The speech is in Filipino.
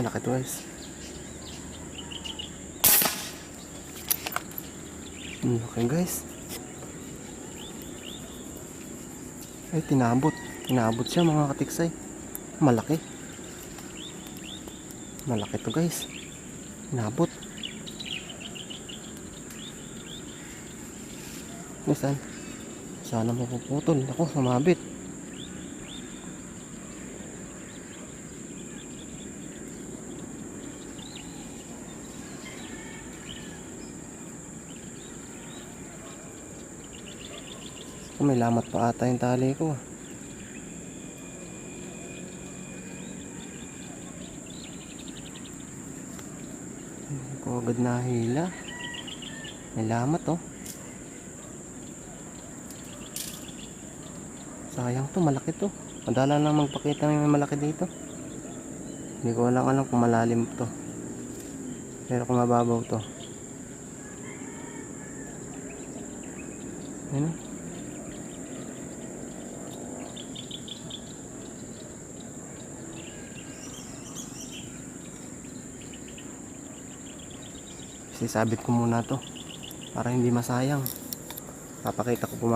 Malaki to guys. Ang laki guys. Ay, tinabot. Tinabot siya mga katiksay. Malaki. Malaki to guys. Tinabot. Saan? Sana mapuputol. Ako, sumabit. Kung may lamat pa ata yung tali ko. Hindi ko agad nahila. May lamat oh. Sayang to, malaki to. Madala na magpakita may malaki dito. Hindi ko lang alam kung malalim to. Pero kung mababaw to. Ano? Sisabit ko muna to para hindi masayang. Papakita ko po